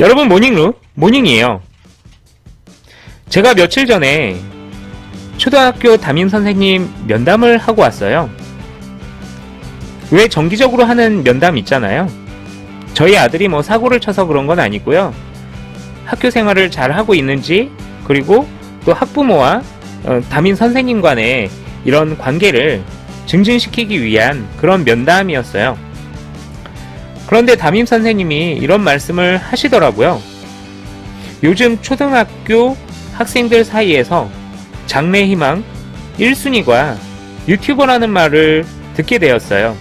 여러분 모닝루 모닝이에요. 제가 며칠 전에 초등학교 담임 선생님 면담을 하고 왔어요. 왜 정기적으로 하는 면담 있잖아요. 저희 아들이 뭐 사고를 쳐서 그런 건 아니고요. 학교 생활을 잘 하고 있는지 그리고 또 학부모와 어, 담임 선생님 간의 이런 관계를 증진시키기 위한 그런 면담이었어요. 그런데 담임 선생님이 이런 말씀을 하시더라고요. 요즘 초등학교 학생들 사이에서 장래희망 1순위가 유튜버라는 말을 듣게 되었어요.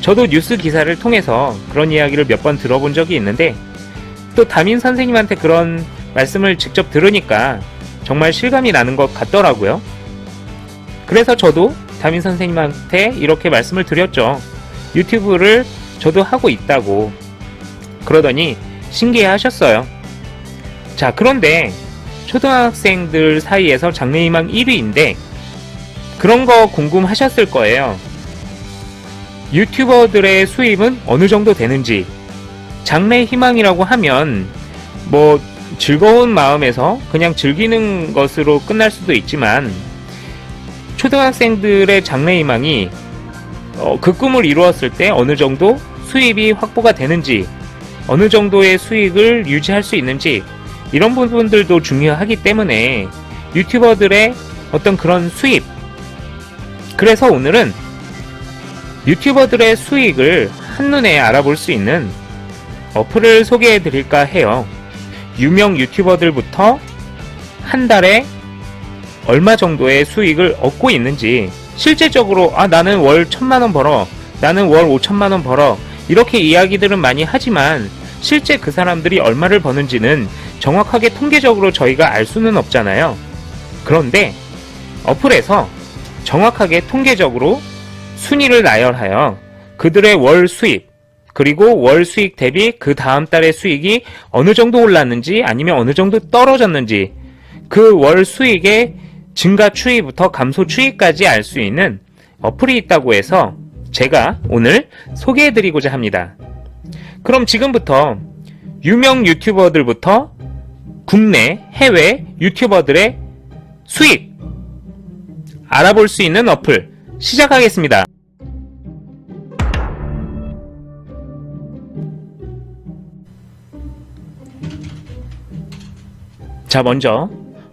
저도 뉴스 기사를 통해서 그런 이야기를 몇 번 들어본 적이 있는데 또 담임 선생님한테 그런 말씀을 직접 들으니까 정말 실감이 나는 것 같더라고요. 그래서 저도 담임 선생님한테 이렇게 말씀을 드렸죠. 유튜브를 저도 하고 있다고. 그러더니 신기해 하셨어요. 자, 그런데 초등학생들 사이에서 장래희망 1위인데 그런 거 궁금하셨을 거예요. 유튜버들의 수입은 어느 정도 되는지 장래희망이라고 하면 뭐 즐거운 마음에서 그냥 즐기는 것으로 끝날 수도 있지만 초등학생들의 장래희망이 어, 그 꿈을 이루었을 때 어느 정도 수입이 확보가 되는지 어느 정도의 수익을 유지할 수 있는지 이런 부분들도 중요하기 때문에 유튜버들의 어떤 그런 수입. 그래서 오늘은 유튜버들의 수익을 한눈에 알아볼 수 있는 어플을 소개해 드릴까 해요. 유명 유튜버들부터 한 달에 얼마 정도의 수익을 얻고 있는지 실제적으로 아 나는 월 천만 원 벌어. 나는 월 오천만 원 벌어 이렇게 이야기들은 많이 하지만 실제 그 사람들이 얼마를 버는지는 정확하게 통계적으로 저희가 알 수는 없잖아요. 그런데 어플에서 정확하게 통계적으로 순위를 나열하여 그들의 월 수입 그리고 월 수익 대비 그 다음 달의 수익이 어느 정도 올랐는지 아니면 어느 정도 떨어졌는지 그 월 수익의 증가 추이부터 감소 추이까지 알 수 있는 어플이 있다고 해서 제가 오늘 소개해 드리고자 합니다. 그럼 지금부터 유명 유튜버들부터 국내, 해외 유튜버들의 수익 알아볼 수 있는 어플 시작하겠습니다. 자, 먼저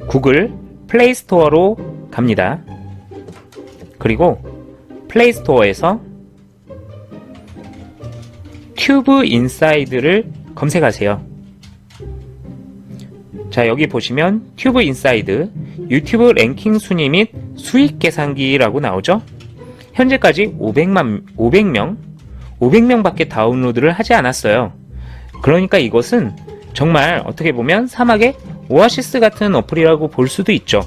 구글 플레이 스토어로 갑니다. 그리고 플레이 스토어에서 튜브 인사이드를 검색하세요. 자, 여기 보시면 튜브 인사이드 유튜브 랭킹 순위 및 수익 계산기라고 나오죠? 현재까지 500만 500명 500명밖에 다운로드를 하지 않았어요. 그러니까 이것은 정말 어떻게 보면 사막의 오아시스 같은 어플이라고 볼 수도 있죠.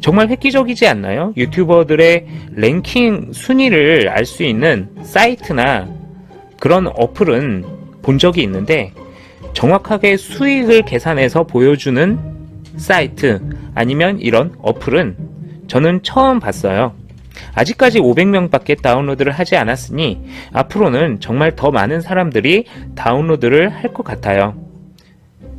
정말 획기적이지 않나요? 유튜버들의 랭킹 순위를 알 수 있는 사이트나 그런 어플은 본 적이 있는데 정확하게 수익을 계산해서 보여주는 사이트 아니면 이런 어플은 저는 처음 봤어요. 아직까지 500명밖에 다운로드를 하지 않았으니 앞으로는 정말 더 많은 사람들이 다운로드를 할 것 같아요.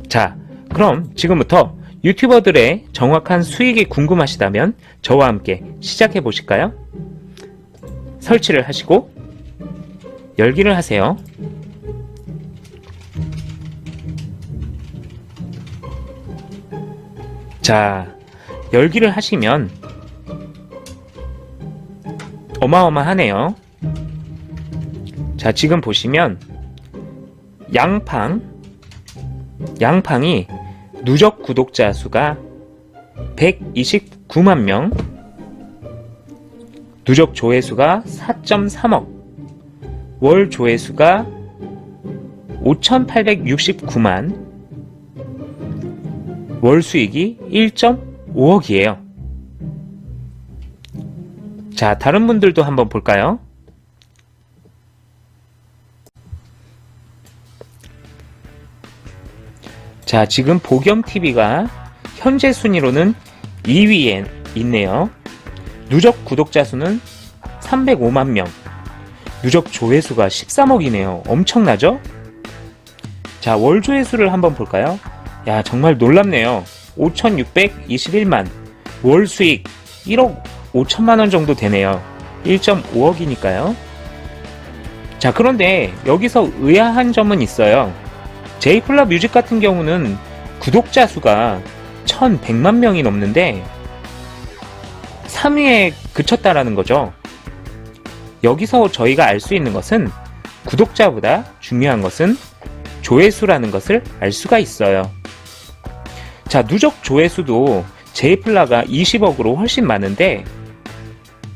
자, 그럼 지금부터 유튜버들의 정확한 수익이 궁금하시다면 저와 함께 시작해 보실까요? 설치를 하시고 열기를 하세요. 자, 열기를 하시면 어마어마하네요. 자, 지금 보시면 양팡 양팡이 누적 구독자 수가 129만 명, 누적 조회수가 4.3억, 월 조회수가 5,869만, 월 수익이 1.5억이에요. 자, 다른 분들도 한번 볼까요? 자, 지금 보겸TV가 현재 순위로는 2위에 있네요. 누적 구독자 수는 305만 명. 누적 조회수가 13억이네요. 엄청나죠? 자, 월 조회수를 한번 볼까요? 야, 정말 놀랍네요. 5,621만. 월 수익 1억 5천만 원 정도 되네요. 1.5억이니까요. 자, 그런데 여기서 의아한 점은 있어요. 제이플라 뮤직 같은 경우는 구독자 수가 1,100만 명이 넘는데 3위에 그쳤다라는 거죠. 여기서 저희가 알 수 있는 것은 구독자보다 중요한 것은 조회수라는 것을 알 수가 있어요. 자, 누적 조회수도 제이플라가 20억으로 훨씬 많은데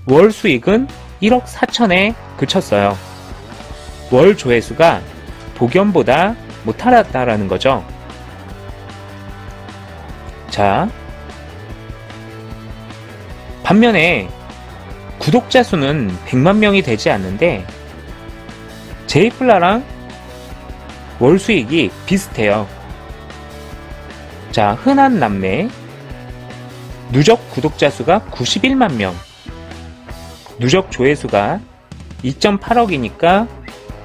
월 수익은 1억 4천에 그쳤어요. 월 조회수가 복연보다 못하았다라는 거죠. 자, 반면에 구독자 수는 100만 명이 되지 않는데 제이플라랑 월 수익이 비슷해요. 자, 흔한 남매 누적 구독자 수가 91만 명, 누적 조회수가 2.8억이니까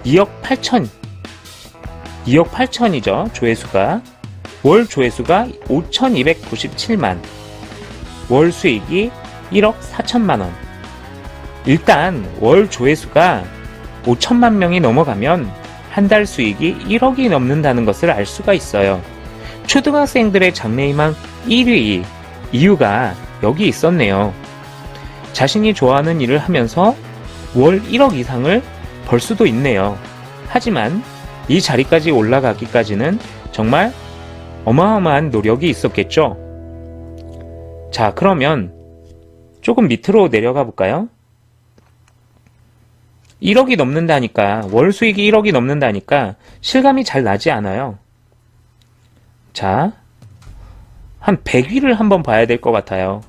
2억 8천, 2억 8천이죠, 조회수가. 월 조회수가 5,297만, 월 수익이 1억 4천만 원. 일단 월 조회수가 5천만 명이 넘어가면 한 달 수익이 1억이 넘는다는 것을 알 수가 있어요. 초등학생들의 장래희망 1위 이유가 여기 있었네요. 자신이 좋아하는 일을 하면서 월 1억 이상을 벌 수도 있네요. 하지만 이 자리까지 올라가기까지는 정말 어마어마한 노력이 있었겠죠. 자, 그러면 조금 밑으로 내려가 볼까요? 1억이 넘는다니까, 월 수익이 1억이 넘는다니까 실감이 잘 나지 않아요. 자, 한 100위를 한번 봐야 될 것 같아요.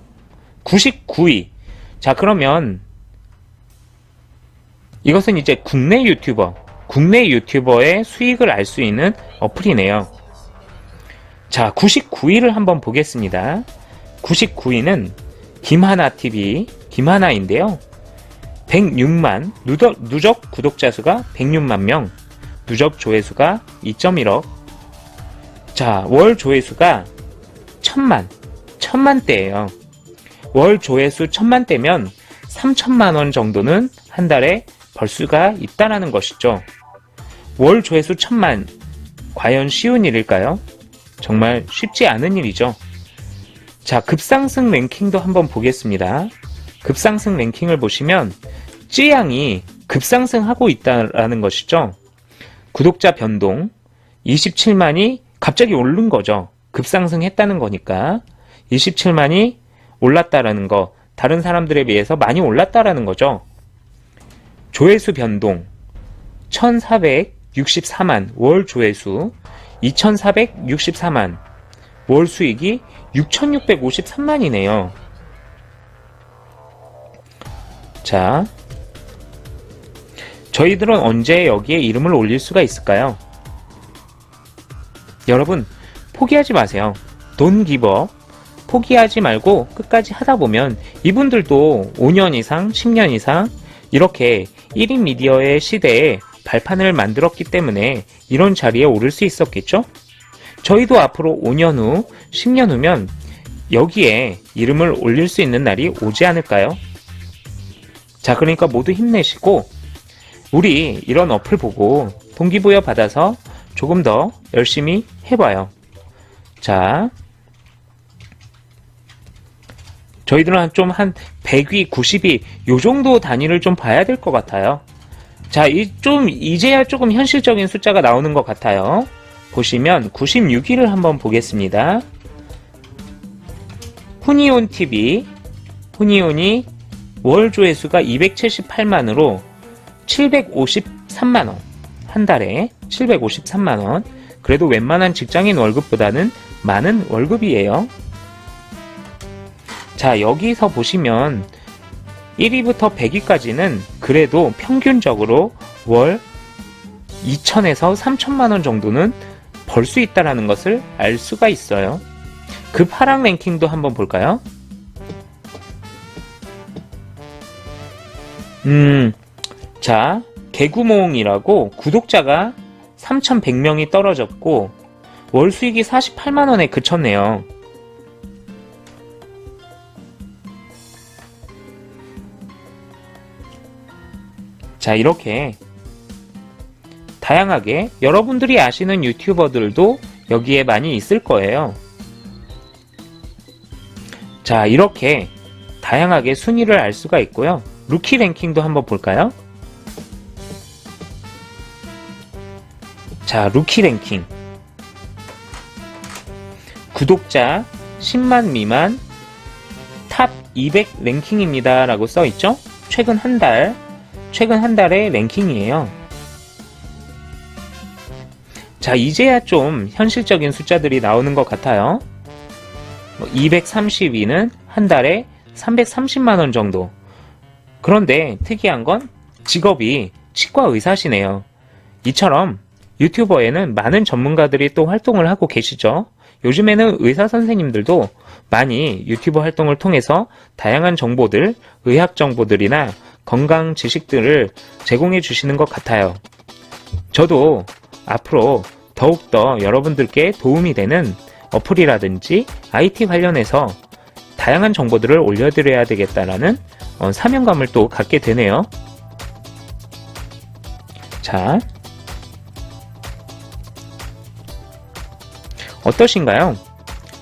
99위. 자, 그러면 이것은 이제 국내 유튜버, 국내 유튜버의 수익을 알 수 있는 어플이네요. 자, 99위를 한번 보겠습니다. 99위는 김하나TV, 김하나인데요. 106만, 누적, 누적 구독자 수가 106만 명, 누적 조회수가 2.1억. 자, 월 조회수가 1000만, 1000만대예요. 월 조회수 1000만대면 3천만 원 정도는 한 달에 벌 수가 있다라는 것이죠. 월 조회수 1000만, 과연 쉬운 일일까요? 정말 쉽지 않은 일이죠. 자, 급상승 랭킹도 한번 보겠습니다. 급상승 랭킹을 보시면 찌양이 급상승하고 있다라는 것이죠. 구독자 변동 27만이 갑자기 오른 거죠. 급상승했다는 거니까 27만이 올랐다라는 거, 다른 사람들에 비해서 많이 올랐다라는 거죠. 조회수 변동 1464만 월 조회수 2464만 월 수익이 6653만이네요. 자, 저희들은 언제 여기에 이름을 올릴 수가 있을까요? 여러분, 포기하지 마세요. 돈 기버 포기하지 말고 끝까지 하다 보면 이분들도 5년 이상, 10년 이상 이렇게 1인 미디어의 시대에 발판을 만들었기 때문에 이런 자리에 오를 수 있었겠죠? 저희도 앞으로 5년 후, 10년 후면 여기에 이름을 올릴 수 있는 날이 오지 않을까요? 자, 그러니까 모두 힘내시고 우리 이런 어플 보고 동기부여 받아서 조금 더 열심히 해봐요. 자, 저희들은 좀한 100위, 90위 요 정도 단위를 좀 봐야 될 것 같아요. 자, 이 좀 이제야 조금 현실적인 숫자가 나오는 것 같아요. 보시면 96위를 한번 보겠습니다. 후니온 TV, 후니온이 월 조회수가 278만으로 753만원. 한 달에 753만원. 그래도 웬만한 직장인 월급보다는 많은 월급이에요. 자, 여기서 보시면 1위부터 100위까지는 그래도 평균적으로 월 2천에서 3천만 원 정도는 벌 수 있다라는 것을 알 수가 있어요. 그 하락 랭킹도 한번 볼까요? 음, 자, 개구몽이라고 구독자가 3,100명이 떨어졌고 월 수익이 48만 원에 그쳤네요. 자, 이렇게 다양하게 여러분들이 아시는 유튜버들도 여기에 많이 있을 거예요. 자, 이렇게 다양하게 순위를 알 수가 있고요. 루키 랭킹도 한번 볼까요? 자, 루키 랭킹. 구독자 10만 미만 탑 200 랭킹입니다. 라고 써 있죠? 최근 한 달, 최근 한 달의 랭킹이에요. 자, 이제야 좀 현실적인 숫자들이 나오는 것 같아요. 232는 한 달에 330만원 정도. 그런데 특이한 건 직업이 치과 의사시네요. 이처럼 유튜버에는 많은 전문가들이 또 활동을 하고 계시죠. 요즘에는 의사 선생님들도 많이 유튜버 활동을 통해서 다양한 정보들, 의학 정보들이나 건강 지식들을 제공해 주시는 것 같아요. 저도 앞으로 더욱더 여러분들께 도움이 되는 어플이라든지 IT 관련해서 다양한 정보들을 올려드려야 되겠다라는 어, 사명감을 또 갖게 되네요. 자, 어떠신가요?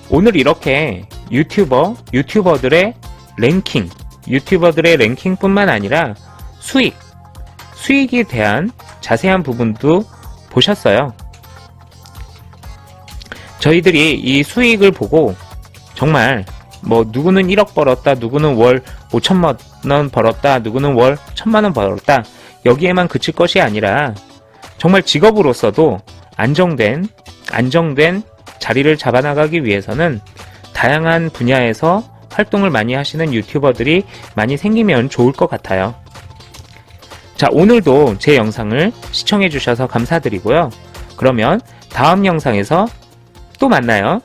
오늘 이렇게 유튜버, 유튜버들의 랭킹, 유튜버들의 랭킹뿐만 아니라 수익, 수익에 대한 자세한 부분도 보셨어요. 저희들이 이 수익을 보고 정말 뭐 누구는 1억 벌었다, 누구는 월 5천만 원 벌었다, 누구는 월 1천만 원 벌었다. 여기에만 그칠 것이 아니라 정말 직업으로서도 안정된 안정된 자리를 잡아나가기 위해서는 다양한 분야에서 활동을 많이 하시는 유튜버들이 많이 생기면 좋을 것 같아요. 자, 오늘도 제 영상을 시청해 주셔서 감사드리고요. 그러면 다음 영상에서 또 만나요.